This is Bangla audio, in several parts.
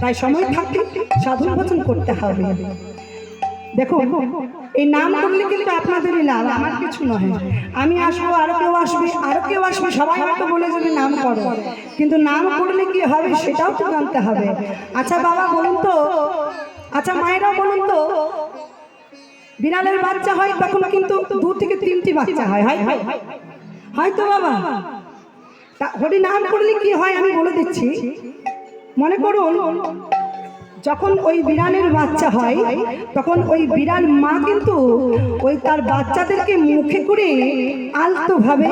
তাই সময় থাকতে সাধন ভজন করতে হবে। দেখো, এই নাম করলে কিন্তু আপনাদেরই লাভ, আমার কিছু নয়। আমি আসব, আরও কেউ আসবে, আরও কেউ আসবে, সবাই হয়তো বলে যাবে নাম করো। কিন্তু নাম করলে কি হবে সেটাও তো জানতে হবে। আচ্ছা বাবা, বলুন তো আচ্ছা মায়েরা বলুন তো, বিড়ালের বাচ্চা হয় তখন কিন্তু দু থেকে তিনটি বাচ্চা হয় হয় হয়? হয়তো বাবা? হরি নাম করলে কি হয় আমি বলে দিচ্ছি। মনে করুন, যখন ওই বিড়ালের বাচ্চা হয়, তখন ওই বিড়াল মা কিন্তু ওই তার বাচ্চাদেরকে মুখে করে আলতো ভাবে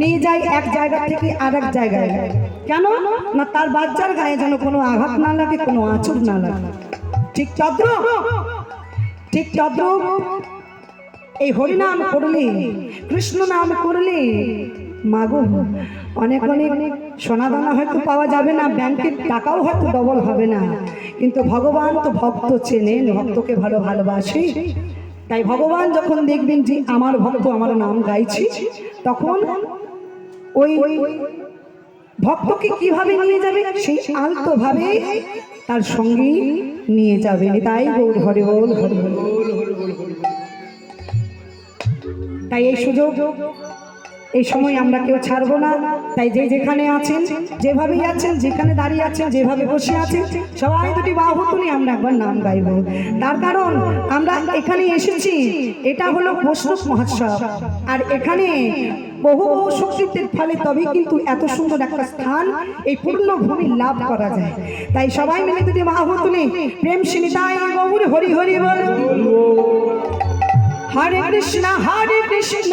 নিয়ে যায় এক জায়গা থেকে আর এক জায়গায়। কেন? না তার বাচ্চার গায়ে যেন কোনো আঘাত না লাগে, কোনো আঁচড় না লাগে। ঠিক চন্দ্র ঠিক চন্দ্র এই হরিনাম করলে, কৃষ্ণ নাম করলে মাগো, অনেক অনেক সোনা দানা হয়তো পাওয়া যাবে না, ব্যাংকের টাকাও হয়তো ডবল হবে না। কিন্তু ভগবান তো ভক্ত চেনেন, ভক্তকে ভালো ভালোবাসে। তাই ভগবান যখন দেখবেন যে আমার ভক্ত আমার নাম গাইছে, তখন ওই ভক্তকে কীভাবে নিয়ে যাবে? সেই আলতো ভাবে তার সঙ্গেই নিয়ে যাবে। তাই গৌর হরে বল, হরে তাই এই সুযোগ এই সময় আমরা কেউ ছাড়বো না। তাই যে যেখানে আছেন, যেভাবেই আছেন, যেখানে দাঁড়িয়ে আছেন, যেভাবে বসে আছেন, সবাই দুটি বাহু তুলে আমরা একবার নাম গাইব। তার কারণ, আমরা এখানে এসেছি, এটা হলো বৈষ্ণব মহোৎসব। আর এখানে বহু বহু শক্তির ফলে তবেই কিন্তু এত সুন্দর একটা স্থান, এই পূর্ণ ভূমি লাভ করা যায়। তাই সবাই মিলে দুটি বাহু তুলে প্রেম সিনিতাই গৌর হরি হরি বল। হরে কৃষ্ণ হরে কৃষ্ণ।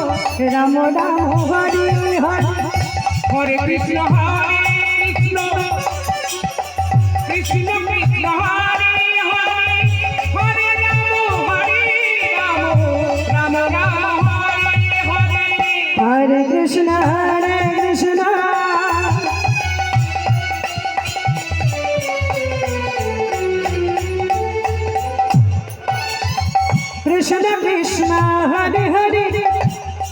রাম রাম হরে হরে। হরে কৃষ্ণ হরে কৃষ্ণ। কৃষ্ণ কৃষ্ণ হরে হরে। হরে রাম হরে রাম। রাম রাম হরে হরে। হরে কৃষ্ণ হরে কৃষ্ণ। কৃষ্ণ কৃষ্ণ হরে হরে।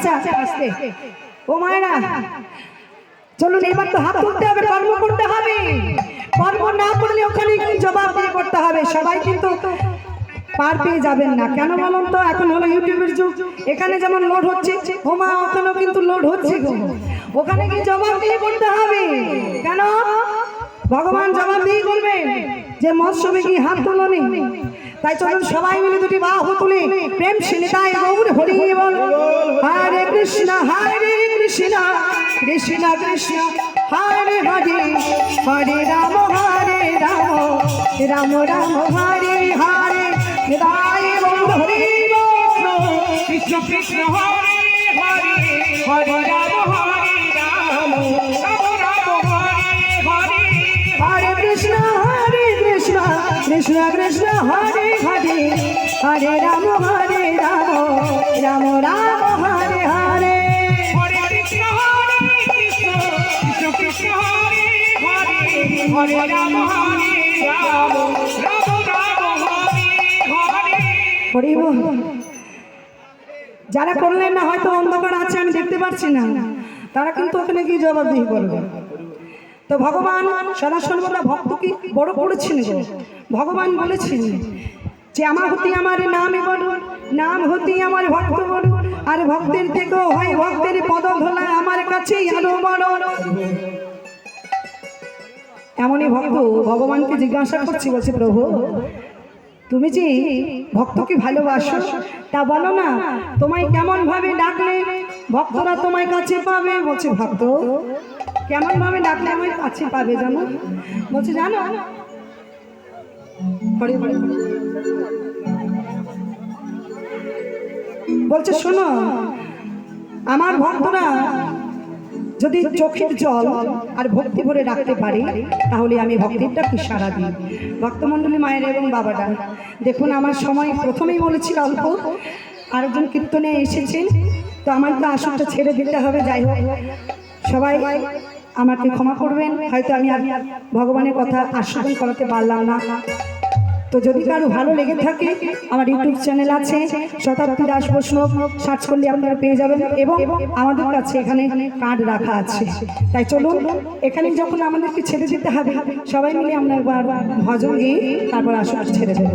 আচ্ছা আচ্ছা ও মায়েরা, চলুন, এবার তো হাত তুলতে হবে, কর্ম করতে হবে। কর্ম না করলে ওখানে জবাব দিয়ে করতে হবে? সবাই কিন্তু পার পেয়ে যাবেন না। কেন বলুন তো? এখন হলো ইউটিউবের যুগ। এখানে যেমন লোড হচ্ছে হোমা ওখানেও কিন্তু লোড হচ্ছে। ওখানে কি জবাব দিয়ে করতে হবে? কেন? ভগবান জবাব দিয়ে করবেন যে মৎস্যবে কি হাত তুলনি। তাই চলুন সবাই মিলে দুটি বাহু তুলে। প্রেম সিনিতায় গৌর হরি বল। হরে কৃষ্ণ হরে কৃষ্ণ কৃষ্ণ কৃষ্ণ হরে হরে হরে রাম হরে রাম রাম রাম হরে হরে হৃদয় গৌর হরি বল কৃষ্ণ কৃষ্ণ হরে হরে হরে রাম হরে রাম রাম রাম হরে হরে হরে রাম হরে রাম রাম রাম হরে হরে। রাম হরে রাম রাম যারা করলেন না হয়তো অন্ধকার আছে আমি দেখতে পারছি না। তারা কিন্তু ওখানে গিয়ে জবাবদিহি করবে তো ভগবান সদা সর্বদা ভক্তকে বড় করেছেন ভগবান বলেছেন যে আমার হতি আমার নামে বড় নাম হতি আমার ভক্ত বড় আর ভক্তের থেকেও হয় ভক্তের পদ ধোলা আমার কাছেই আরও বড় এমনই ভক্ত ভগবানকে জিজ্ঞাসা করছি, বলছে, প্রভু, তুমি যে ভক্তকে ভালোবাসো, তা বলো না, তোমায় কেমন ভাবে ডাকলে ভক্তরা তোমায় কাছে পাবে? বলছে, ভক্ত কেমন ভাবে ডাকলে আমার কাছে পাবে জানো? বলছে, জানো বলছে, শোনো, আমার ভক্তরা যদি চোখের জল আর ভক্তি ভরে রাখতে পারি, তাহলে আমি ভক্তিরটা কি সারা দিই? ভক্তমণ্ডলী মায়ের এবং বাবাটা দেখুন, আমার সময় প্রথমেই বলেছি অল্প, আরেকজন কীর্তনে এসেছেন তো আমার তো আসনটা ছেড়ে দিতে হবে, যাই হোক। সবাই আমাকে ক্ষমা করবেন, হয়তো আমি আর ভগবানের কথা আস্বাদন করাতে পারলাম না। তো যদি কারও ভালো লেগে থাকে, আমার ইউটিউব চ্যানেল আছে, শতাব্দী দাস বৈষ্ণব, সার্চ করলে আপনারা পেয়ে যাবেন এবং আমাদের কাছে এখানে কার্ড রাখা আছে। তাই চলুন, এখানে যখন আমাদেরকে ছেড়ে যেতে হবে, সবাই মিলে আমরা একবার ভজন গিয়ে তারপর আসলে ছেড়ে দেবো।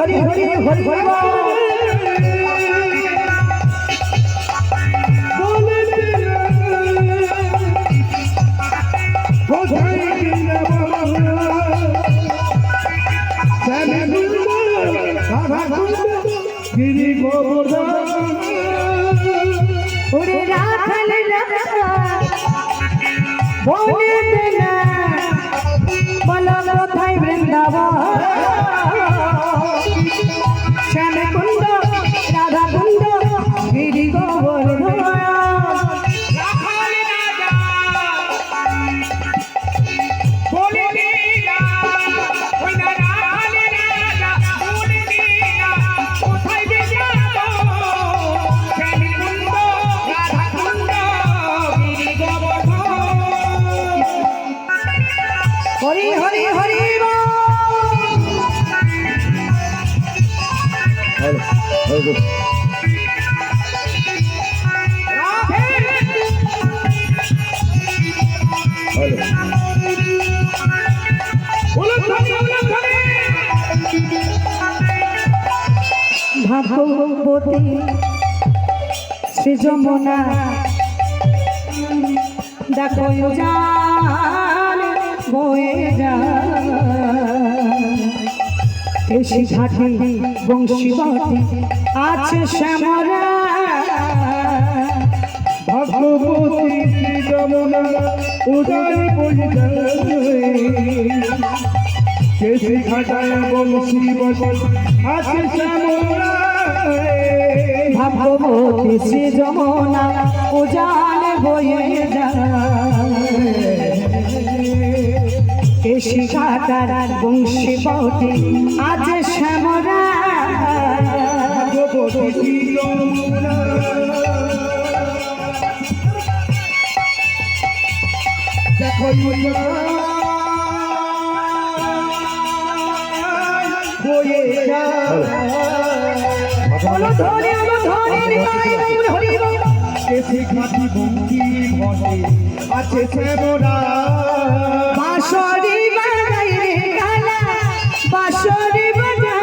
হরি হরি হরি হরি ওরে রাখাল রাখা বলে বলো কোথায় বৃন্দাবন? উলুধ্বনি উলুধ্বনি ভাগবতী শ্রী যমুনা দেখো যান বয়ে যান এসি ঘাটে বংশীবতী আছে শ্যামরা ভগবতী উদয় কেসি বসে আছে শ্যামরা ভাগবতী যায়। কেশি আজ শ্যামরা দেখো বয়ে বলো ধরে আমার ধরে হরি আছে শ্যামরা বাঁশরি বাজাই কালা বাঁশরি বাজাই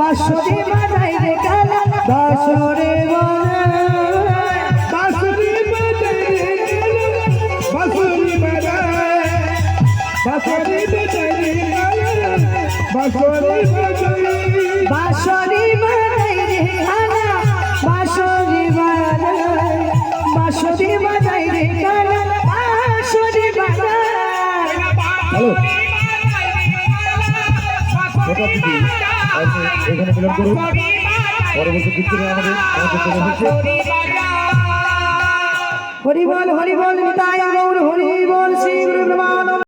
বাঁশরি বাজাই রে কালা বাঁশরি বাজাই বাঁশুরি বাজায় রে বাঁশুরি বাজায়। বাঁশুরি আপনি এখানে মিলন করুন। পরবর্তী কীর্তনে আমাদের আমাদের চলে হরি বল হরি বল নিতাই গৌর হরি বল শ্রী গুরু